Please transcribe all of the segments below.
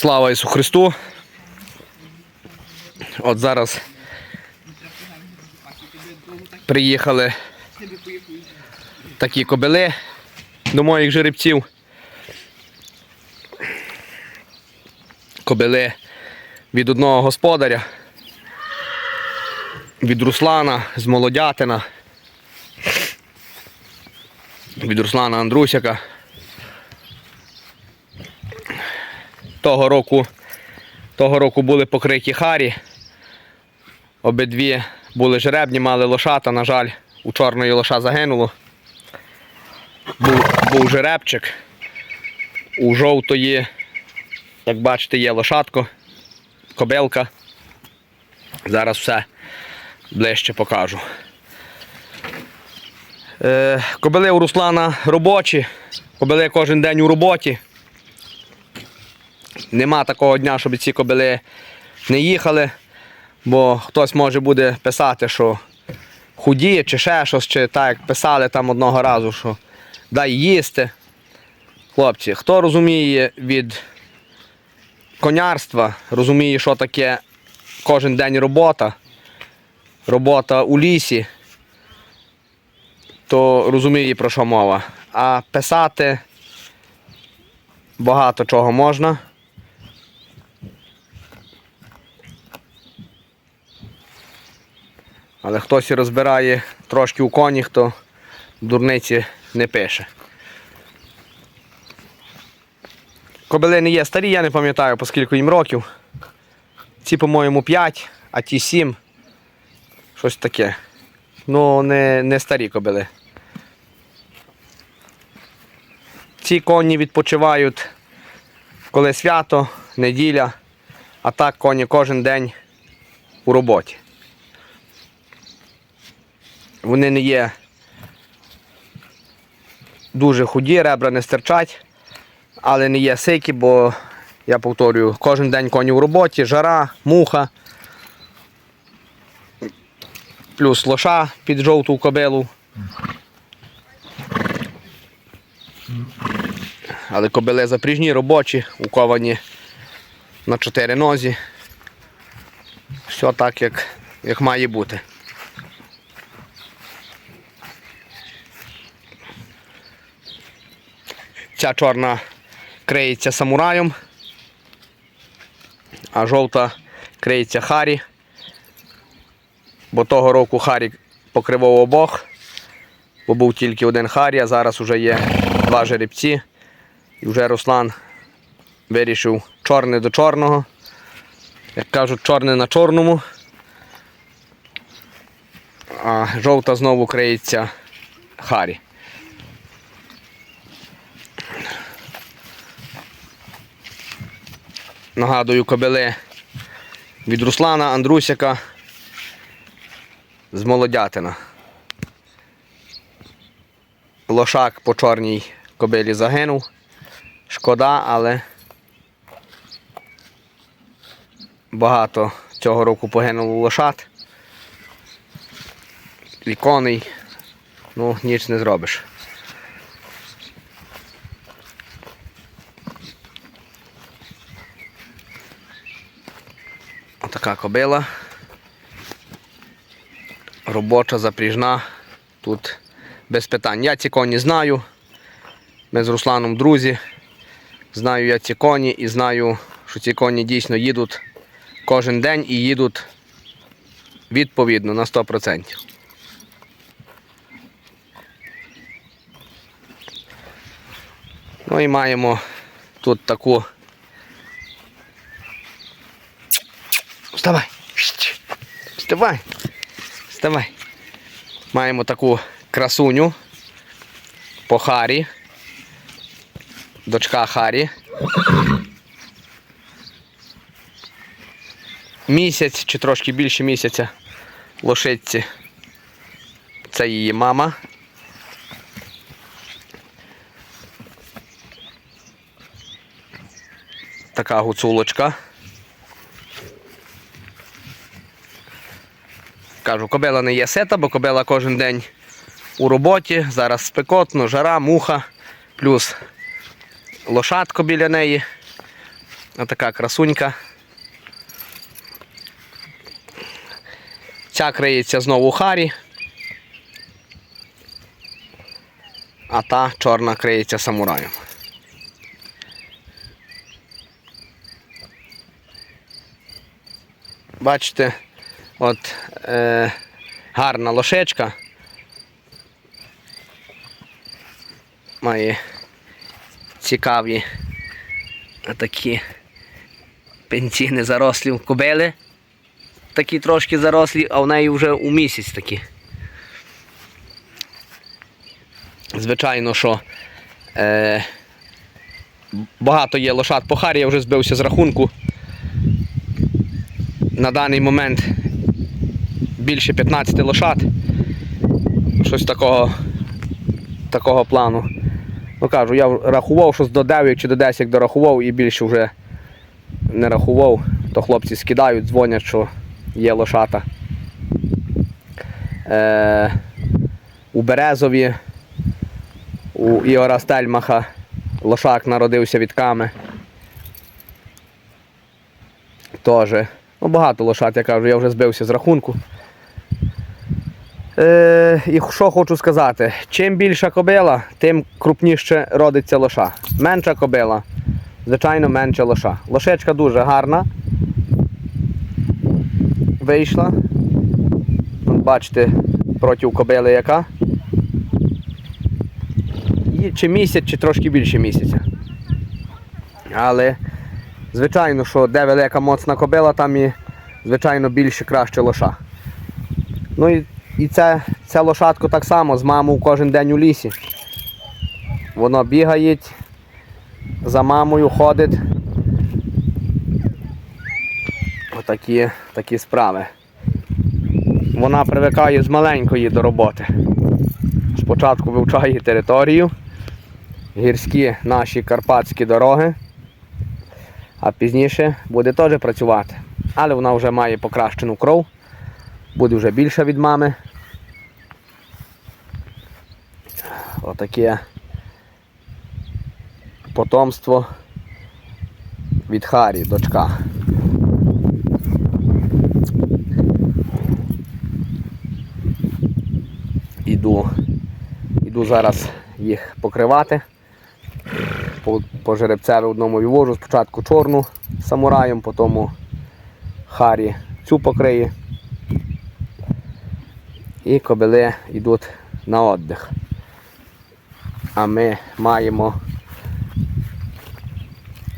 Слава Ісу Христу. От зараз приїхали такі кобили до моїх жеребців. Кобили від одного господаря, від Руслана з Молодятина, від Руслана Андрусяка. Того року, того року були покриті харі. Обидві були жеребні, мали лошата, на жаль, у чорної лоша загинуло. Був, був жеребчик. У жовтої, як бачите, є лошадко, кобилка. Зараз все ближче покажу. Е, кобили у Руслана робочі, кобили кожен день у роботі. Нема такого дня, щоб ці кобили не їхали, бо хтось може буде писати, що худі чи ще щось, чи так як писали там одного разу, що дай їсти. Хлопці, хто розуміє від конярства, розуміє, що таке кожен день робота, робота у лісі, то розуміє про що мова. А писати багато чого можна. Але хтось розбирає трошки у коні, хто дурниці не пише. Кобили не є старі, я не пам'ятаю, по скільки їм років. Ці, по-моєму, 5, а ті 7. Щось таке. Ну, не, не старі кобили. Ці коні відпочивають, коли свято, неділя, а так коні кожен день у роботі. Вони не є дуже худі, ребра не стирчать, але не є сикі, бо, я повторюю, кожен день коні у роботі, жара, муха, плюс лоша під жовту кобилу. Але кобили запріжні, робочі, уковані на чотири нозі. Все так, як, як має бути. Ця чорна криється самураєм, а жовта криється Харі. Бо того року Харі покривав обох, бо був тільки один Харі, а зараз вже є два жеребці. І вже Руслан вирішив чорне до чорного. Як кажуть, чорне на чорному. А жовта знову криється Харі. Нагадую, кобили від Руслана Андрусяка з Молодятина. Лошак по чорній кобилі загинув. Шкода, але багато цього року погинуло лошад. І коней. Ну, ніч не зробиш. Отака кобила. Робоча, запріжна. Тут без питань. Я ці коні знаю. Ми з Русланом друзі. Знаю я ці коні і знаю, що ці коні дійсно їдуть кожен день і їдуть відповідно на 100%. Ну і маємо тут таку. Вставай! Вставай! Вставай! Маємо таку красуню по Харі. Дочка Харі. Місяць чи трошки більше місяця лошиці. Це її мама. Така гуцулочка. Кажу, кобила не є сета, бо кобила кожен день у роботі. Зараз спекотно, жара, муха, плюс лошадко біля неї. Отака красунька. Ця криється знову у харі. А та чорна криється самураєм. Бачите, от е, гарна лошечка. Має цікаві такі пенсійні зарослі кобили. Такі трошки зарослі, а в неї вже у місяць такі. Звичайно, що е, багато є лошад по харі, я вже збився з рахунку. На даний момент більше 15 лошад. Щось такого, такого плану. Ну кажу, я рахував, що до 9 чи до 10 дорахував і більше вже не рахував, то хлопці скидають, дзвонять, що є лошата. Е, у Березові, у Ігора Стельмаха лошак народився від ками. Тоже. Ну, багато лошад, я кажу, я вже збився з рахунку. Е, і що хочу сказати, чим більша кобила, тим крупніше родиться лоша. Менша кобила, звичайно, менше лоша. Лошечка дуже гарна. Вийшла. Бачите, проти кобили яка. Їй Чи місяць, чи трошки більше місяця. Але, звичайно, що де велика моцна кобила, там і, звичайно, більше краще лоша. Ну і, і це, це лошадко так само з мамою кожен день у лісі. Воно бігає, за мамою ходить. Отакі такі справи. Вона привикає з маленької до роботи. Спочатку вивчає територію, гірські наші карпатські дороги, а пізніше буде теж працювати. Але вона вже має покращену кров, буде вже більша від мами. Отаке потомство від Харі, дочка. Іду, іду зараз їх покривати. По, по жеребцеві одному вивожу спочатку чорну самураєм, потім Харі цю покриє. І кобили йдуть на віддих. А ми маємо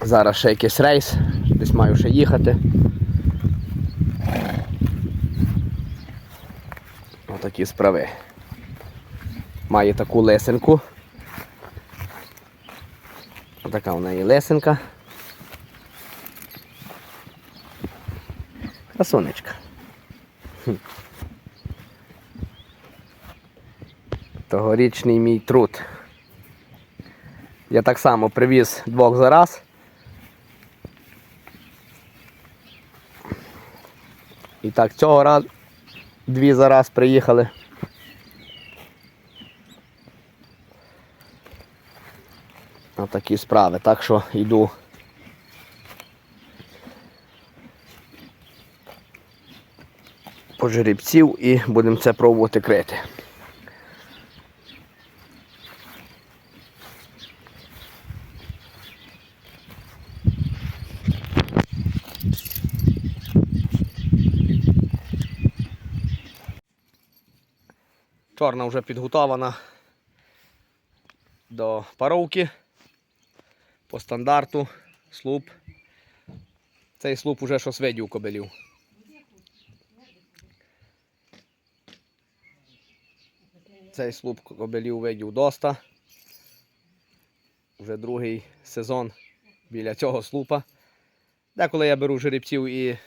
зараз ще якийсь рейс, десь маю ще їхати. Отакі справи. Має таку лесенку. Отака у неї лесенка. Красунечка. Тогорічний мій труд. Я так само привіз двох за раз. І так цього разу дві за раз приїхали. Отакі справи. Так що йду. По жеребців і будемо це пробувати крити. Чорна вже підготована до паровки по стандарту слуп. Цей слуп уже щось видів кобелів. Цей слуп кобелів видів доста. Вже другий сезон біля цього слупа. Деколи я беру жеребців і,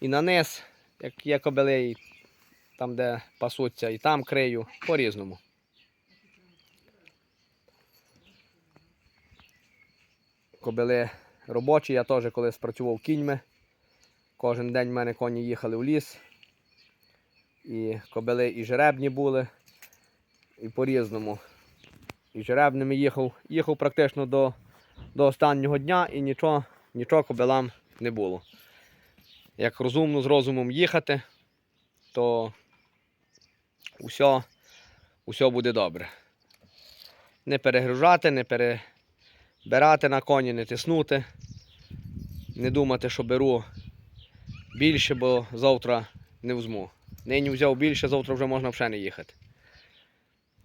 і на низ, як є кобели, і там, де пасуться, і там крию, по-різному. Кобили робочі, я теж колись працював кіньми. Кожен день в мене коні їхали в ліс. І кобили і жеребні були, і по-різному. І жеребними їхав. Їхав практично до, до останнього дня і нічого нічого кобилам не було. Як розумно з розумом їхати, то усе, усе буде добре. Не перегружати, не перебирати на коні, не тиснути, не думати, що беру більше, бо завтра не візьму. Нині взяв більше, завтра вже можна взагалі не їхати.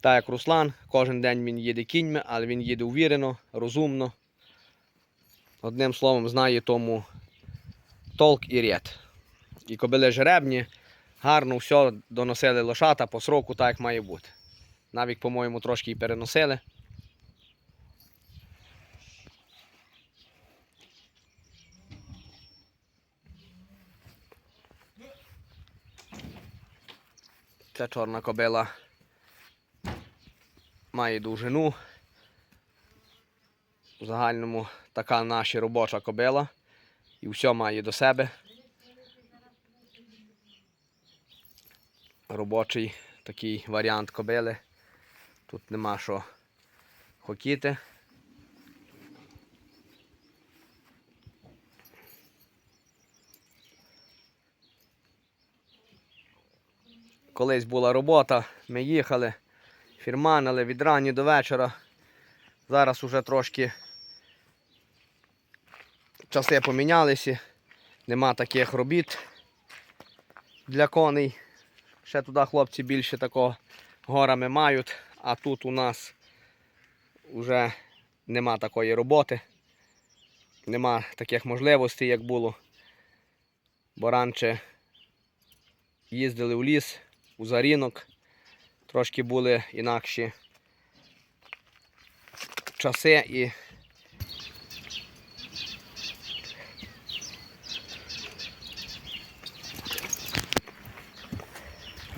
Так як Руслан, кожен день він їде кіньми, але він їде увірено, розумно. Одним словом, знає тому толк і ряд. І кобили жеребні, гарно все доносили лошата по сроку, так як має бути. Навіть, по-моєму, трошки і переносили. Ця чорна кобила має довжину. В загальному така наша робоча кобила. І все має до себе. Робочий такий варіант кобили. Тут нема що хотіти. Колись була робота, ми їхали, фірманили від рані до вечора. Зараз уже трошки часи помінялися, нема таких робіт для коней. Ще туди хлопці більше такого горами мають, а тут у нас вже нема такої роботи, нема таких можливостей, як було. Бо раніше їздили в ліс, у зарінок, трошки були інакші часи і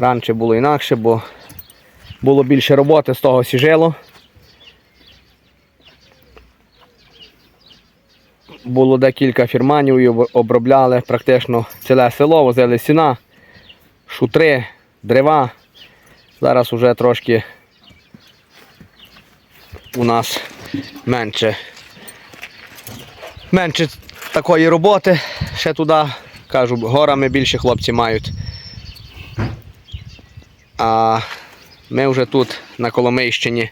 раніше було інакше, бо було більше роботи, з того сіжило. Було декілька фірманів і обробляли практично ціле село, возили сіна, шутри, дерева. Зараз уже трошки у нас менше. Менше такої роботи. Ще туди, кажу, горами більше хлопці мають. А ми вже тут на Коломийщині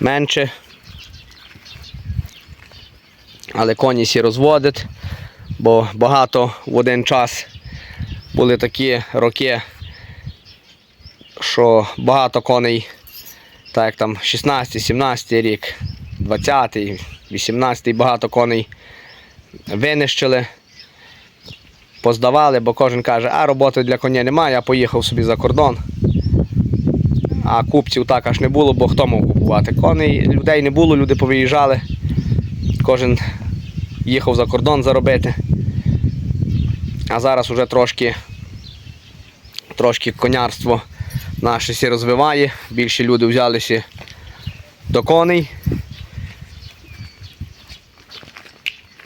менше. Але коні всі розводять, бо багато в один час були такі роки, що багато коней, так як там 16-17 рік, 20-й, 18-й багато коней винищили, поздавали, бо кожен каже, а роботи для коня немає, я поїхав собі за кордон. А купців так аж не було, бо хто мав купувати? Коней, людей не було, люди повиїжджали. Кожен їхав за кордон заробити. А зараз уже трошки, трошки конярство наше сі розвиває. Більше люди взялися до коней.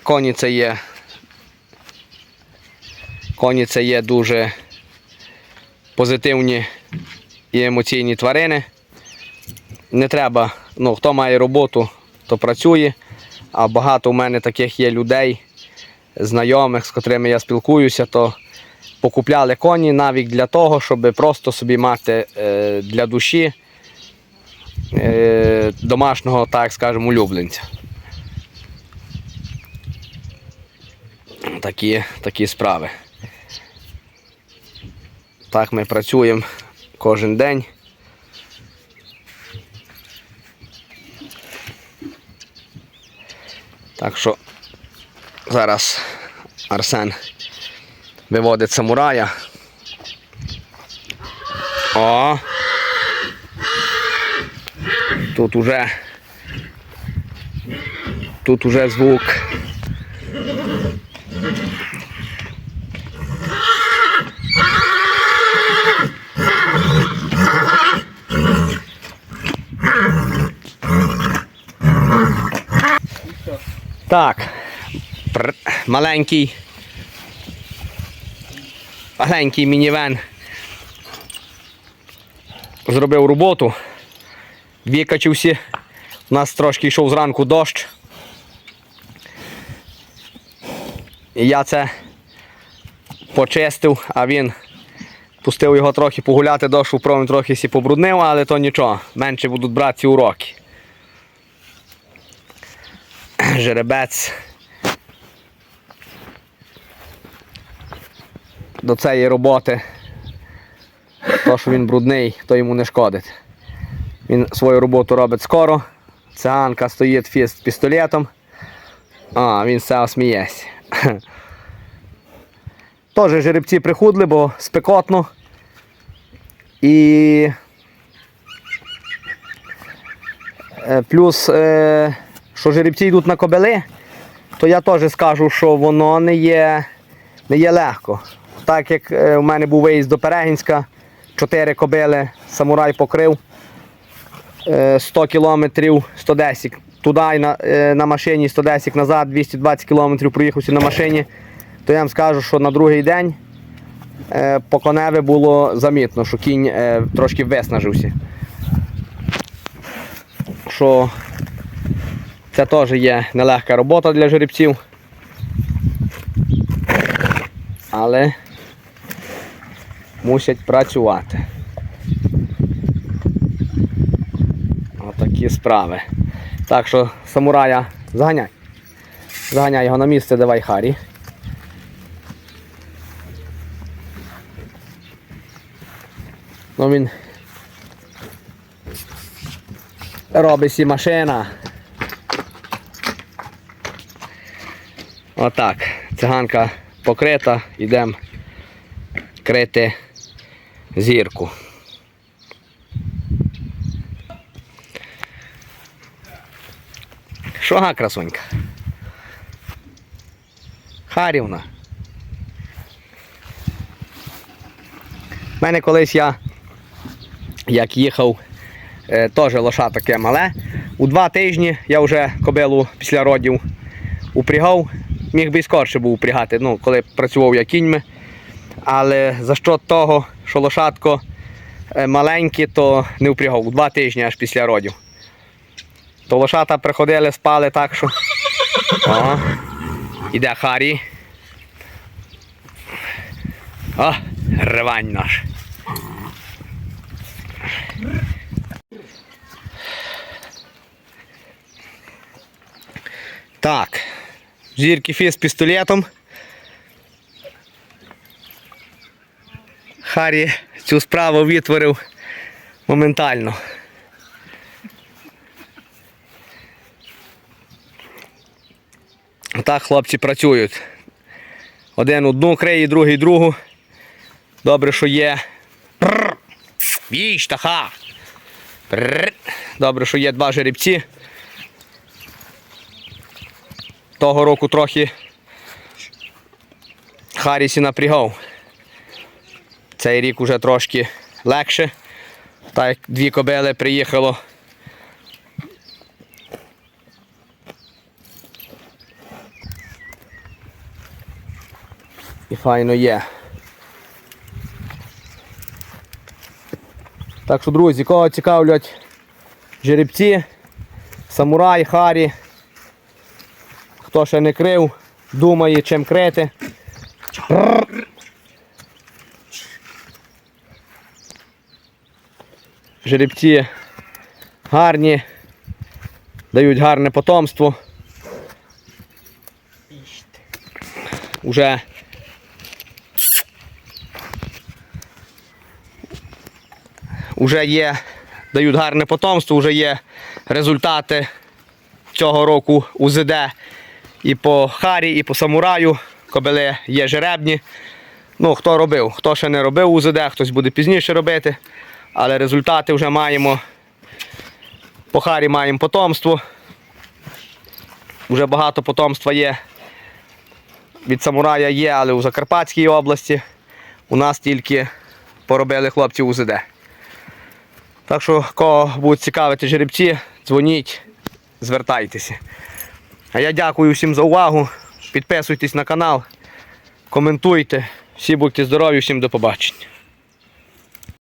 Коні це є. Коні це є дуже позитивні і емоційні тварини. Не треба, ну, хто має роботу, то працює. А багато в мене таких є людей, знайомих, з котрими я спілкуюся, то покупляли коні навіть для того, щоб просто собі мати е, для душі е, домашнього, так скажемо, улюбленця. Такі, такі справи. Так ми працюємо кожен день. Так що зараз Арсен виводить самурая. О! Тут уже тут уже звук. Так, пр- маленький. Маленький мінівен. Зробив роботу. Викачився. У нас трошки йшов зранку дощ. І я це почистив, а він пустив його трохи погуляти, дошу промін трохи сі побруднив, але то нічого, менше будуть брати уроки. Жеребець. До цієї роботи, то що він брудний, то йому не шкодить. Він свою роботу робить скоро. Циганка стоїть фіст з пістолетом. А, він все сміється. Теж жеребці прихудли, бо спекотно. І е, плюс, е, що жеребці йдуть на кобели, то я теж скажу, що воно не є, не є легко. Так як е, у мене був виїзд до Перегінська, 4 кобили, самурай покрив. Е, 100 кілометрів 110. Туди на, е, на машині 110 назад, 220 кілометрів проїхався на машині, то я вам скажу, що на другий день е, по коневі було замітно, що кінь е, трошки виснажився. Що це теж є нелегка робота для жеребців. Але мусять працювати. Отакі справи. Так що самурая заганяй. Заганяй його на місце, давай Харі. Ну він робить сі машина. Отак. Циганка покрита, йдемо крити зірку. Що га, красунька? Харівна. У мене колись я, як їхав, е, теж лоша таке мале. У два тижні я вже кобилу після родів упрягав. Міг би і скорше був упрягати, ну, коли працював я кіньми. Але за що того, що лошадко е, маленьке, то не впрягав. Два тижні аж після родів. То лошата приходили, спали так, що. О, іде Харі. О, ревань наш. Так. Зірки фіс з пістолетом. Харі цю справу відтворив моментально. Так хлопці працюють. Один одну криє, другий другу. Добре, що є. Їж, таха. Добре, що є два жеребці. Того року трохи Харісі напрягав. Цей рік уже трошки легше. Так як дві кобили приїхало. І файно є. Так що, друзі, кого цікавлять жеребці, самурай, харі. Хто ще не крив, думає, чим крити. Жеребці гарні, дають гарне потомство. Уже Уже є, дають гарне потомство, вже є результати цього року УЗД і по Харі, і по самураю. Кобили є жеребні. Ну, хто робив, хто ще не робив УЗД, хтось буде пізніше робити. Але результати вже маємо. По Харі маємо потомство. Вже багато потомства є. Від самурая є, але у Закарпатській області у нас тільки поробили хлопці УЗД. Так що, кого будуть цікавити жеребці, дзвоніть, звертайтеся. А я дякую всім за увагу. Підписуйтесь на канал, коментуйте. Всі будьте здорові, всім до побачення.